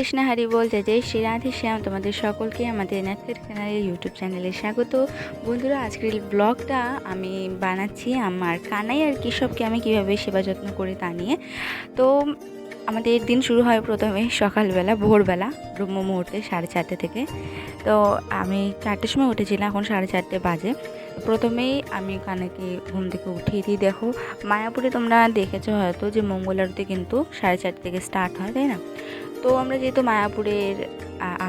কৃষ্ণ হরি বল জয় জয় শ্রী রাধে শ্যাম। তোমাদের সকলকে আমাদের নেটফ্লিক চ্যানেলের ইউটিউব চ্যানেলে স্বাগত। বন্ধুরা, আজকের ব্লগটা আমি বানাচ্ছি আমার কানাই আর কেশবকে আমি কীভাবে সেবা যত্ন করি তা নিয়ে। তো আমাদের দিন শুরু হয় প্রথমে সকালবেলা, ভোরবেলা, ব্রহ্ম মুহূর্তে সাড়ে চারটে থেকে। তো আমি চারটের সময় উঠেছিলাম, এখন সাড়ে চারটে বাজে। প্রথমেই আমি কানাকে ঘুম থেকে উঠিয়ে দিই, দেখো। মায়াপুরে তোমরা দেখেছ হয়তো যে মঙ্গল আরতি কিন্তু সাড়ে চারটে থেকে স্টার্ট হয়, তাই না? তো আমরা যেহেতু মায়াপুরের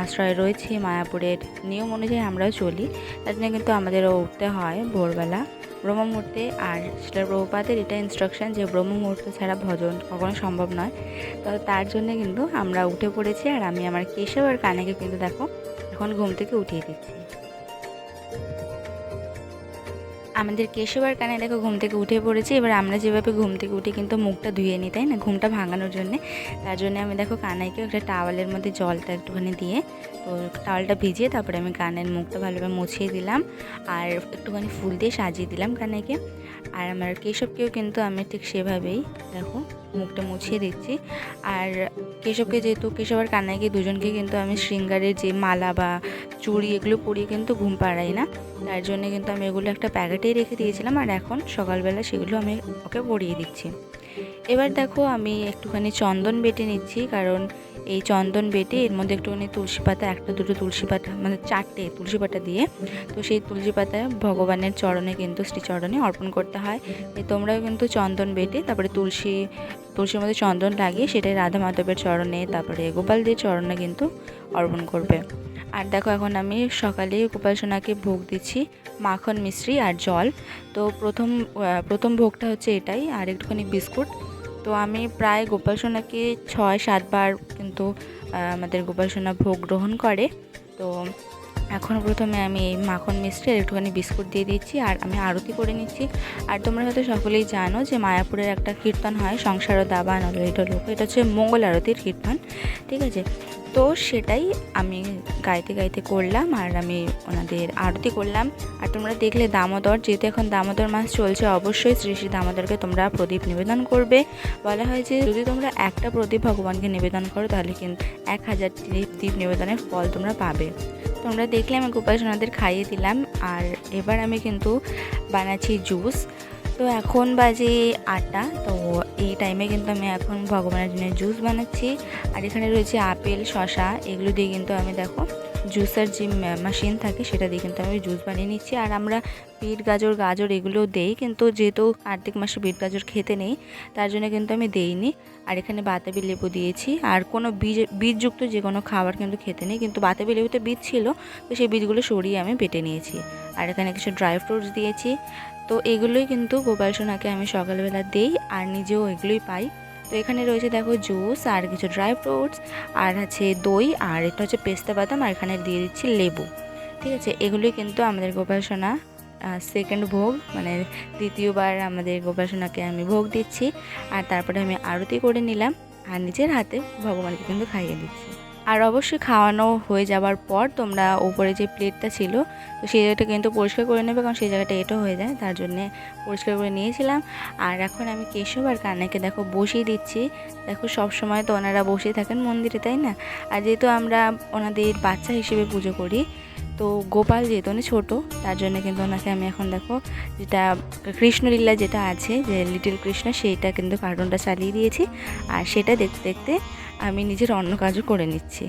আশ্রয় রয়েছি, মায়াপুরের নিয়ম অনুযায়ী আমরাও চলি। তার জন্য কিন্তু আমাদেরও উঠতে হয় ভোরবেলা ব্রহ্ম মুহূর্তে আর সেটা প্রভুপাতের এটা ইনস্ট্রাকশন যে ব্রহ্ম মুহূর্ত ছাড়া ভজন কখনো সম্ভব নয়। তো তার জন্য কিন্তু আমরা উঠে পড়েছি। আর আমি আমার কেশব আর কানেকে কিন্তু দেখো, এখন ঘুম থেকে উঠিয়ে দিচ্ছি। আমাদের কেশব আর কানে দেখো ঘুম থেকে উঠে পড়েছি। এবার আমরা যেভাবে ঘুম থেকে উঠি কিন্তু মুখটা ধুয়ে নিই, তাই না? ঘুমটা ভাঙানোর জন্যে। তার জন্য আমি দেখো কানাইকে একটা টাওয়ালের মধ্যে জলটা একটুখানি দিয়ে তো টাওয়ালটা ভিজিয়ে তারপরে আমি কানের মুখটা ভালোভাবে মুছিয়ে দিলাম আর একটুখানি ফুল দিয়ে সাজিয়ে দিলাম কানেকে। আর আমার কেশবকেও কিন্তু আমি ঠিক সেভাবেই দেখো মুখটা মুছিয়ে দিচ্ছি। আর কেশবকে যেহেতু কেশব আর কানাইকে দুজনকে কিন্তু আমি শৃঙ্গারের যে মালা বা চুড়ি এগুলো পরিয়ে কিন্তু ঘুম পাড়াই না। তার জন্য কিন্তু আমি এগুলো একটা প্যাকেটেই রেখে দিয়েছিলাম আর এখন সকালবেলা সেগুলো আমি ওকে পরিয়ে দিচ্ছি। এবার দেখো আমি একটুখানি চন্দন বেটে নিচ্ছি, কারণ এই চন্দন বেটে এর মধ্যে একটুখানি তুলসী পাতা, একটা, দুটো তুলসী পাতা মানে চারটে তুলসী পাতা দিয়ে, তো সেই তুলসী পাতা ভগবানের চরণে কিন্তু, শ্রীচরণে অর্পণ করতে হয়। তোমরাও কিন্তু চন্দন বেটে, তারপরে তুলসী, তুলসীর মধ্যে চন্দন লাগিয়ে সেটাই রাধা মাধবের চরণে, তারপরে গোপালদের চরণে কিন্তু অর্পণ করবে। আর দেখো এখন আমি সকালে উপাসনাকে সোনাকে ভোগ দিচ্ছি, মাখন মিশ্রি আর জল। তো প্রথম প্রথম ভোগটা হচ্ছে এটাই আর একটুখানি বিস্কুট। তো আমি প্রায় গোপাল সোনাকে ছয়, সাতবার কিন্তু আমাদের গোপাল সোনা ভোগ গ্রহণ করে। তো এখন প্রথমে আমি এই মাখন মিষ্টি আর একটুখানি বিস্কুট দিয়ে দিচ্ছি আর আমি আরতি করে নিচ্ছি। আর তোমরা হয়তো সকলেই জানো যে মায়াপুরের একটা কীর্তন হয়, সংসার ও দাবা নলইট লোক। এটা হচ্ছে মঙ্গল আরতির কীর্তন, ঠিক আছে? তো সেটাই আমি গাইতে গাইতে করলাম আর আমি ওনাদের আরতি করলাম। আর তোমরা দেখলে দামোদর, যেহেতু এখন দামোদর মাস চলছে, অবশ্যই শ্রী শ্রী দামোদরকে তোমরা প্রদীপ নিবেদন করবে। বলা হয় যে যদি তোমরা একটা প্রদীপ ভগবানকে নিবেদন করো, তাহলে কিন্তু এক হাজার দ্বীপ নিবেদনের ফল তোমরা পাবে। তোমরা দেখলে আমি গোপাল সোনাদের খাইয়ে দিলাম, আর এবার আমি কিন্তু বানাচ্ছি জুস। তো এখন বাজে আটা তো এই টাইমে কিন্তু আমি এখন ভগবানের জন্য জুস বানাচ্ছি। আর এখানে রয়েছে আপেল শশা এগুলো দিয়ে কিন্তু আমি দেখো জুসার যে মেশিন থাকে সেটা দিয়ে কিন্তু আমি জুস বানিয়ে নিচ্ছি। আর আমরা বিট গাজর গাজর এগুলো দেই কিন্তু যেহেতু কার্তিক মাসে বিট গাজর খেতে নেই, তার জন্য কিন্তু আমি দেইনি। আর এখানে বাতাবি লেবু দিয়েছি। আর কোনো বীজ, বীজযুক্ত যে কোনো খাবার কিন্তু খেতে নেই। কিন্তু বাতাবি লেবুতে বীজ ছিল, তো সেই বীজগুলো সরিয়ে আমি বেটে নিয়েছি। আর এখানে কিছু ড্রাই ফ্রুটস দিয়েছি। তো এগুলোই কিন্তু গোপাল সোনাকে আমি সকালবেলা দেই, আর নিজেও এগুলোই পাই। তো এখানে রয়েছে দেখো জুস আর কিছু ড্রাই ফ্রুটস আর আছে দই আর এটা হচ্ছে পেস্তা বাদাম আর এখানে দিয়ে দিচ্ছি লেবু। ঠিক আছে? এগুলোই কিন্তু আমাদের গোপাসনা সেকেন্ড ভোগ মানে দ্বিতীয়বার আমাদের গোপাসনাকে আমি ভোগ দিচ্ছি। আর তারপরে আমি আরতি করে নিলাম আর নিজের হাতে ভগবানকে কিন্তু খাইয়ে দিচ্ছি। আর অবশ্যই খাওয়ানো হয়ে যাওয়ার পর তোমরা উপরে যে প্লেটটা ছিল, তো সেই জায়গাটা কিন্তু পরিষ্কার করে নেবে, কারণ সেই জায়গাটা এটো হয়ে যায়, তার জন্যে পরিষ্কার করে নিয়েছিলাম। আর এখন আমি কেশব আর কানাকে দেখো বসিয়ে দিচ্ছি। দেখো সব সময় তো ওনারা বসে থাকেন মন্দিরে, তাই না? আর যেহেতু আমরা ওনাদের বাচ্চা হিসেবে পুজো করি তো গোপাল যেহেতু উনি ছোটো, তার জন্য কিন্তু ওনাকে আমি এখন দেখো যেটা কৃষ্ণলীলা যেটা আছে, যে লিটল কৃষ্ণ, সেইটা কিন্তু কার্টুনটা চালিয়ে দিয়েছি। আর সেটা দেখতে দেখতে আমি নিজের অন্য কাজও করে নিচ্ছি।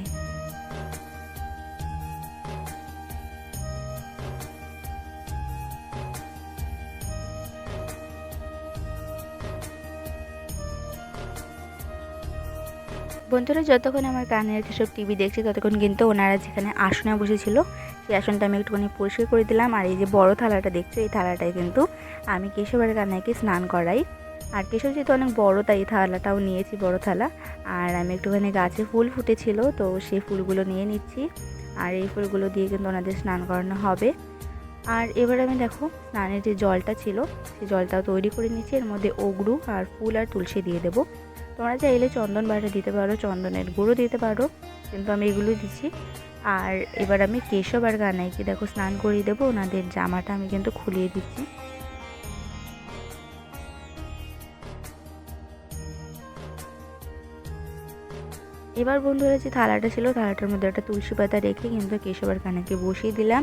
বন্ধুরা, যতক্ষণ আমার কানের সব টিভি দেখছে, ততক্ষণ কিন্তু ওনারা যেখানে আসনে বসেছিল সেই আমি একটুখানি পরিষ্কার করে দিলাম। আর এই যে বড় থালাটা দেখছ, এই থালাটায় কিন্তু আমি কেশবের কানাইকে স্নান করাই। আর কেশব যেহেতু অনেক বড়, তাই এই থালাটাও নিয়েছি, বড় থালা। আর আমি একটুখানি গাছে ফুল ফুটেছিল, তো সেই ফুলগুলো নিয়ে নিচ্ছি। আর এই ফুলগুলো দিয়ে কিন্তু ওনাদের স্নান করানো হবে। আর এবার আমি দেখো, স্নানের যে জলটা ছিল, সেই জলটাও তৈরি করে নিচ্ছি। এর মধ্যে অগরু আর ফুল আর তুলসী দিয়ে দেবো। তোমরা চাইলে চন্দন বাটা দিতে পারো, চন্দনের গুঁড়ো দিতে পারো। কিন্তু আমি এগুলোই দিচ্ছি। আর এবার আমি কেশব আর কানাইকে দেখো স্নান করিয়ে দেবো। ওনাদের জামাটা আমি কিন্তু খুলিয়ে দিচ্ছি। এবার বন্ধুরা যে থালাটা ছিল, থালাটার মধ্যে একটা তুলসী পাতা রেখে কিন্তু কেশবের কানাকে বসিয়ে দিলাম।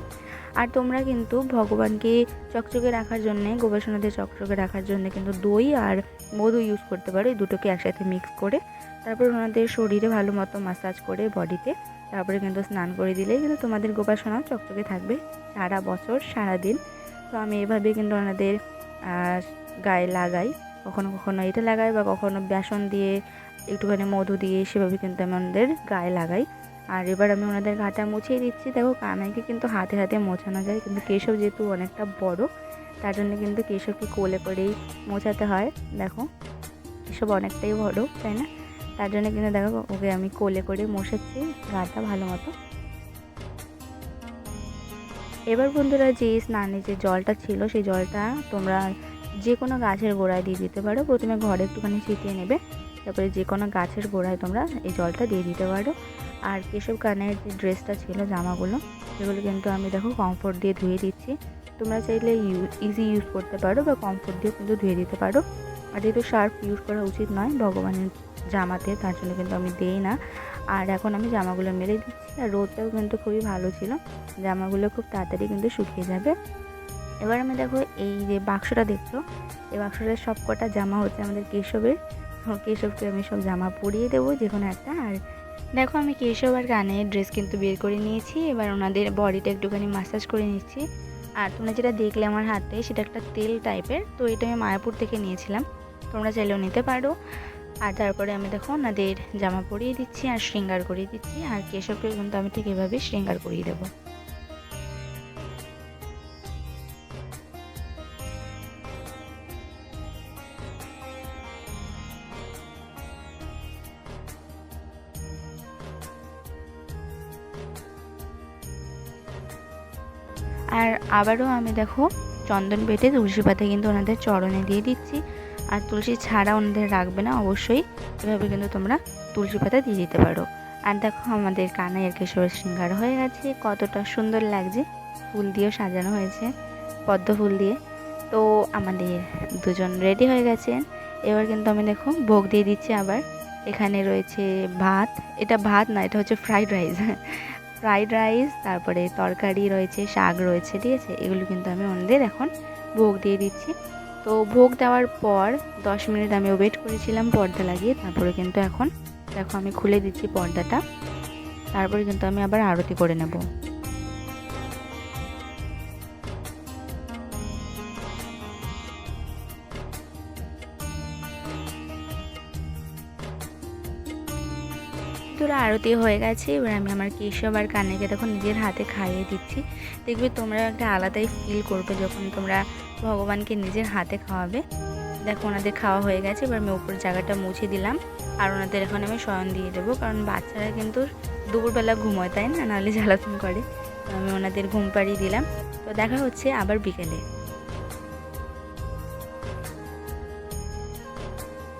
আর তোমরা কিন্তু ভগবানকে চকচকে রাখার জন্যে গবেষণাদের চকচকে রাখার জন্য কিন্তু দই আর মধু ইউজ করতে পারো। এই দুটোকে একসাথে মিক্স করে, তারপর ওনাদের শরীরে ভালো মতো মাসাজ করে বডিতে তারপরে কিন্তু স্নান করে দিলেই কিন্তু তোমাদের গোপাসনাও চকচকে থাকবে সারা বছর সারা দিন তো আমি এভাবে কিন্তু ওনাদের গায়ে লাগাই। কখনো কখনো এটা লাগাই বা কখনো বেসন দিয়ে একটুখানি মধু দিয়ে সেভাবে কিন্তু আমি ওনাদের গায়ে লাগাই। আর এবার আমি ওনাদের ঘাটা মুছিয়ে দিচ্ছি। দেখো, কানাইকে কিন্তু হাতে হাতে মোছানো যায়। কিন্তু কেশব যেহেতু অনেকটা বড়, তার জন্য কিন্তু কেশবকে কোলে করেই মোছাতে হয়। দেখো, কেশব অনেকটাই বড়, তাই না? তার জন্য কিন্তু দেখো, ওকে আমি কোলে করে মোছাচ্ছি গাটা ভালো মতো। এবার বন্ধুরা, যে স্নানে যে জলটা ছিল, সেই জলটা তোমরা যে কোনো গাছের গোড়ায় দিয়ে দিতে পারো। প্রথমে ঘরে একটুখানি ছিটিয়ে নেবে। তারপরে যে কোনো গাছের গোড়ায় তোমরা এই জলটা দিয়ে দিতে পারো। আর কেশব কানের যে ড্রেসটা ছিল, জামাগুলো, সেগুলো কিন্তু আমি দেখো কমফোর্ট দিয়ে ধুয়ে দিচ্ছি। তোমরা চাইলে ইজি ইউজ করতে পারো বা কমফোর্ট দিয়ে কিন্তু ধুয়ে দিতে পারো। আর যেহেতু শার্প ইউজ করা উচিত নয় ভগবানের জামাতে, তার জন্য কিন্তু আমি দিই না। আর এখন আমি জামাগুলো মেলে দিচ্ছি, আর রোদটাও কিন্তু খুবই ভালো ছিল। জামাগুলো খুব তাড়াতাড়ি কিন্তু শুকিয়ে যাবে। এবার আমি দেখো এই যে বাক্সটা দেখছ, এই বাক্সটার সব কটা জামা হচ্ছে আমাদের কেশবের। কেশবকে আমি সব জামা পরিয়ে দেবো যে কোনো একটা। আর দেখো আমি কেশব আর গানের ড্রেস কিন্তু বের করে নিয়েছি। এবার ওনাদের বডিটা একটুখানি মাসাজ করে নিচ্ছি। আর তোমরা যেটা দেখলে আমার হাতে, সেটা একটা তেল টাইপের তো এটা আমি মায়াপুর থেকে নিয়েছিলাম। তোমরা চাইলেও নিতে পারো। আর তারপরে আমি দেখো ওনাদের জামা পরিয়ে দিচ্ছি আর শৃঙ্গার করিয়ে দিচ্ছি। আর কেশবকে কিন্তু আমি ঠিক এভাবে শৃঙ্গার করিয়ে দেবো। আবারও আমি দেখো চন্দন বেটে তুলসী পাতা কিন্তু ওনাদের চরণে দিয়ে দিচ্ছি। আর তুলসী ছাড়া ওনাদের রাখবে না, অবশ্যই এভাবে কিন্তু তোমরা তুলসী পাতা দিয়ে দিতে পারো। আর দেখো আমাদের কানাইয়ের কেশরের শৃঙ্গার হয়ে গেছে, কতটা সুন্দর লাগছে। ফুল দিয়েও সাজানো হয়েছে, পদ্ম ফুল দিয়ে। তো আমাদের দুজন রেডি হয়ে গেছেন এবার কিন্তু আমি দেখো ভোগ দিয়ে দিচ্ছি আবার। এখানে রয়েছে ভাত, এটা ভাত না, এটা হচ্ছে ফ্রাইড রাইস ফ্রাইড রাইস তারপরে তরকারি রয়েছে, শাক রয়েছে, ঠিক আছে? এগুলো কিন্তু আমি ওনাদের এখন ভোগ দিয়ে দিচ্ছি। তো ভোগ দেওয়ার পর দশ মিনিট আমি ওয়েট করেছিলাম পর্দা লাগিয়ে, তারপরে কিন্তু এখন দেখো আমি খুলে দিচ্ছি পর্দাটা। তারপরে কিন্তু আমি আবার আরতি করে নেব। তোরা আরতি হয়ে গেছে, এবার আমি আমার কেশব আর কানেকে তখন নিজের হাতে খাইয়ে দিচ্ছি। দেখবে তোমরা একটা আলাদাই ফিল করবে যখন তোমরা ভগবানকে নিজের হাতে খাওয়াবে। দেখো ওনাদের খাওয়া হয়ে গেছে, এবার আমি উপর জায়গাটা মুছে দিলাম। আর ওনাদের এখন আমি শয়ন দিয়ে দেবো, কারণ বাচ্চারা কিন্তু দুপুরবেলা ঘুমোয়, তাই না? নাহলে জ্বালাতন করে। তো আমি ওনাদের ঘুম পাড়িয়ে দিলাম। তো দেখা হচ্ছে আবার বিকেলে।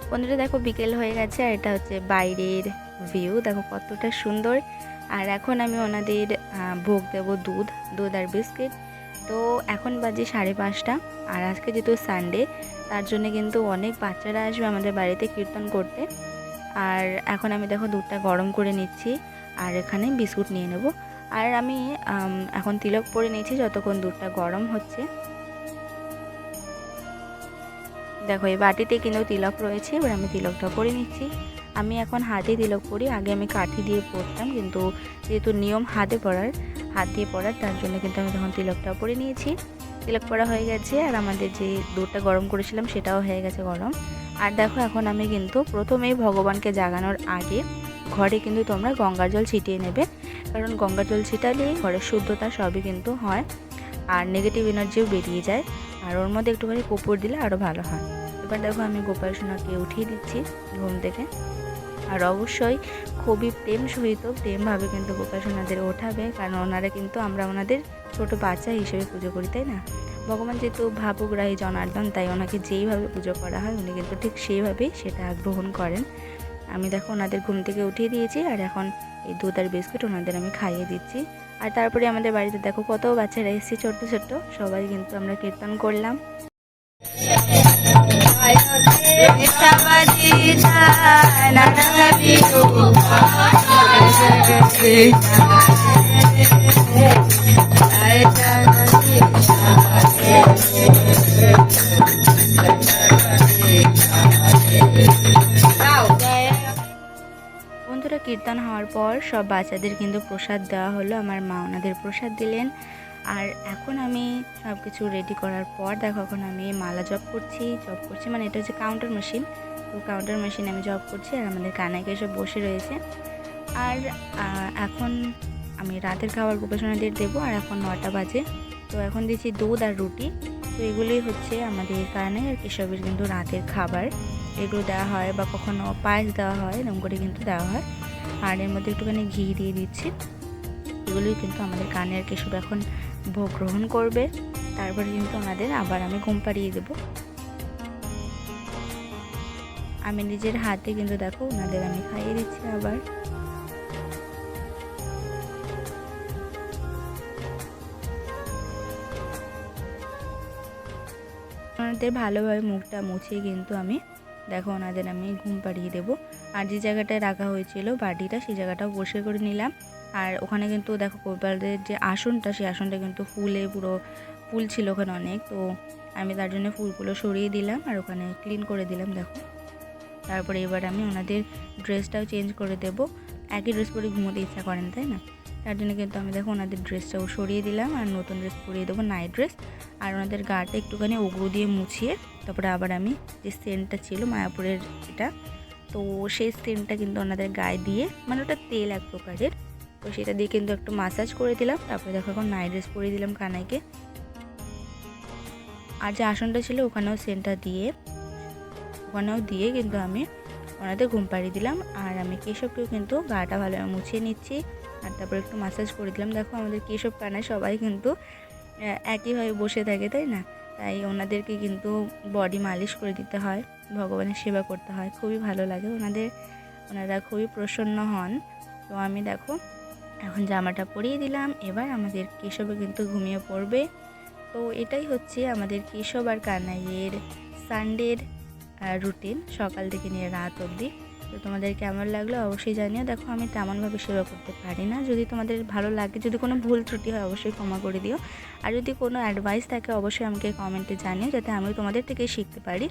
বন্ধুরা, দেখো বিকেল হয়ে গেছে, আর এটা হচ্ছে বাইরের ভিউ, দেখো কতটা সুন্দর। আর এখন আমি ওনাদের ভোগ দেবো দুধ দুধ আর বিস্কিট। তো এখন বাজে সাড়ে পাঁচটা, আর আজকে যেহেতু সানডে তার জন্য কিন্তু অনেক বাচ্চারা আসবে আমাদের বাড়িতে কীর্তন করতে। আর এখন আমি দেখো দুধটা গরম করে নিচ্ছি, আর এখানে বিস্কুট নিয়ে নেব। আর আমি, এখন তিলক পরে নিয়েছি যতক্ষণ দুধটা গরম হচ্ছে। দেখো এই বাটিতে কিন্তু তিলক রয়েছে, এবার আমি তিলকটা পরে নিচ্ছি। আমি এখন হাতে তিলক পরি, আগে আমি কাঠি দিয়ে পরতাম, কিন্তু যেহেতু নিয়ম হাতে পরার, হাত দিয়ে পরার, তার জন্য কিন্তু আমি তখন তিলকটা পরে নিয়েছি। তিলক পরা হয়ে গেছে, আর আমাদের যে দুধটা গরম করেছিলাম সেটাও হয়ে গেছে গরম। আর দেখো এখন আমি কিন্তু প্রথমেই ভগবানকে জাগানোর আগে ঘরে কিন্তু তোমরা গঙ্গার জল ছিটিয়ে নেবে। কারণ গঙ্গার জল ছিটালে ঘরের শুদ্ধতা সবই কিন্তু হয়, আর নেগেটিভ এনার্জিও বেরিয়ে যায়। আর ওর মধ্যে একটুখানি কপুর দিলে আরও ভালো হয়। এবার দেখো আমি গোপাল সোনাকে উঠিয়ে দিচ্ছি ঘুম থেকে। আর অবশ্যই খুবই প্রেম সহিত প্রেমভাবে কিন্তু গোপাল সোনাদের ওঠাবে, কারণ ওনারা কিন্তু আমরা ওনাদের ছোট বাচ্চা হিসেবে পুজো করি, তাই না? ভগবান যেহেতু ভাবুগ্রাহী জনার্দন, তাই ওনাকে যেইভাবে পুজো করা হয়, উনি কিন্তু ঠিক সেইভাবেই সেটা গ্রহণ করেন। আমি দেখো ওনাদের ঘুম থেকে উঠিয়ে দিয়েছি, আর এখন এই দুধ আর বিস্কুট ওনাদের আমি খাইয়ে দিচ্ছি। আর তারপরে আমাদের বাড়িতে দেখো কত বাচ্চারা এসেছে, ছোট্ট ছোট্ট। সবাই কিন্তু আমরা কীর্তন করলাম। কীর্তন হওয়ার পর সব বাচ্চাদের কিন্তু প্রসাদ দেওয়া হলো। আমার মা ওনাদের প্রসাদ দিলেন। আর এখন আমি সব কিছু রেডি করার পর, দেখো এখন আমি মালা জব করছি জব করছি মানে এটা হচ্ছে কাউন্টার মেশিন তো কাউন্টার মেশিনে আমি জব করছি আর আমাদের কানাইকে এসে বসে রয়েছে। আর এখন আমি রাতের খাবার গোপেশনাদের দেবো আর এখন নটা বাজে। তো এখন দিচ্ছি দুধ আর রুটি। তো এগুলোই হচ্ছে আমাদের কানাই আর কেশবের কিন্তু রাতের খাবার। এগুলো দেওয়া হয় বা কখনো পায়েস দেওয়া হয়, এরকম করে কিন্তু দেওয়া হয়। আর এর মধ্যে একটুখানি ঘি দিয়ে দিচ্ছি। এগুলোই কিন্তু আমাদের কানের কেশব এখন ভোগ গ্রহণ করবে। তারপরে কিন্তু ওনাদের আবার আমি ঘুম পাড়িয়ে দেবো। আমি নিজের হাতে কিন্তু দেখো ওনাদের আমি খাইয়ে দিচ্ছি আবার। ওনাদের ভালোভাবে মুখটা মুছিয়ে কিন্তু আমি দেখো ওনাদের আমি ঘুম পাড়িয়ে দেবো। আর যে জায়গাটায় রাখা হয়েছিল বাটিটা সেই জায়গাটাও বসে করে নিলাম। আর ওখানে কিন্তু দেখো গোপালদের যে আসনটা, সেই আসনটা কিন্তু ফুলে পুরো, ফুল ছিল ওখানে অনেক। তো আমি তার জন্য ফুলগুলো সরিয়ে দিলাম আর ওখানে ক্লিন করে দিলাম, দেখো। তারপরে এবার আমি ওনাদের ড্রেসটাও চেঞ্জ করে দেব। একই ড্রেস পরে ঘুমোতে ইচ্ছা করেন তাই না? তার জন্য কিন্তু আমি দেখো ওনাদের ড্রেসটাও সরিয়ে দিলাম আর নতুন ড্রেস পরিয়ে দেবো নাইট ড্রেস আর ওনাদের গাটা একটুখানি ওগুলো দিয়ে মুছিয়ে, তারপরে আবার আমি যে সেন্টটা ছিল মায়াপুরের এটা, তো সেই সেন্টটা কিন্তু ওনাদের গায়ে দিয়ে মানে ওটা তেল এক প্রকারের তো সেটা দিয়ে কিন্তু একটু মাসাজ করে দিলাম। তারপরে দেখো এখন নাইট ড্রেস পরিয়ে দিলাম কানাইকে। আর যে আসনটা ছিল ওখানেও সেন্টটা দিয়ে, ওখানেও দিয়ে কিন্তু আমি ওনাদের ঘুম পাড়িয়ে দিলাম। আর আমি কেশবকেও কিন্তু গাটা ভালো মুছিয়ে নিচ্ছি। আর তারপর একটু মাসাজ করে দিলাম। দেখো আমাদের কেশব কানায় সবাই কিন্তু একইভাবে বসে থাকে, তাই না? তাই ওনাদেরকে কিন্তু বডি মালিশ করে দিতে হয়। ভগবানের সেবা করতে হয়। খুবই ভালো লাগে ওনাদের। ওনারা খুবই প্রসন্ন হন। তো আমি দেখো এখন জামাটা পরিয়ে দিলাম, এবার আমাদের কেশবে কিন্তু ঘুমিয়ে পড়বে। তো এটাই হচ্ছে আমাদের কেশব আর কানাইয়ের সানডের রুটিন সকাল থেকে নিয়ে রাত অবধি। তো তোমাদের কেমন লাগল অবশ্যই জানিও। দেখো, আমি তেমনভাবে সেবা করতে পারি না। যদি তোমাদের ভালো লাগে, যদি কোনো ভুল ত্রুটি হয়, অবশ্যই ক্ষমা করে দিও। আর যদি কোনো অ্যাডভাইস থাকে, অবশ্যই আমাকে কমেন্টে জানিও, যাতে আমি তোমাদের থেকে শিখতে পারি।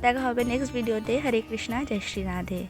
দেখা হবে নেক্সট ভিডিওতে হরে কৃষ্ণা, জয় শ্রী রাধে।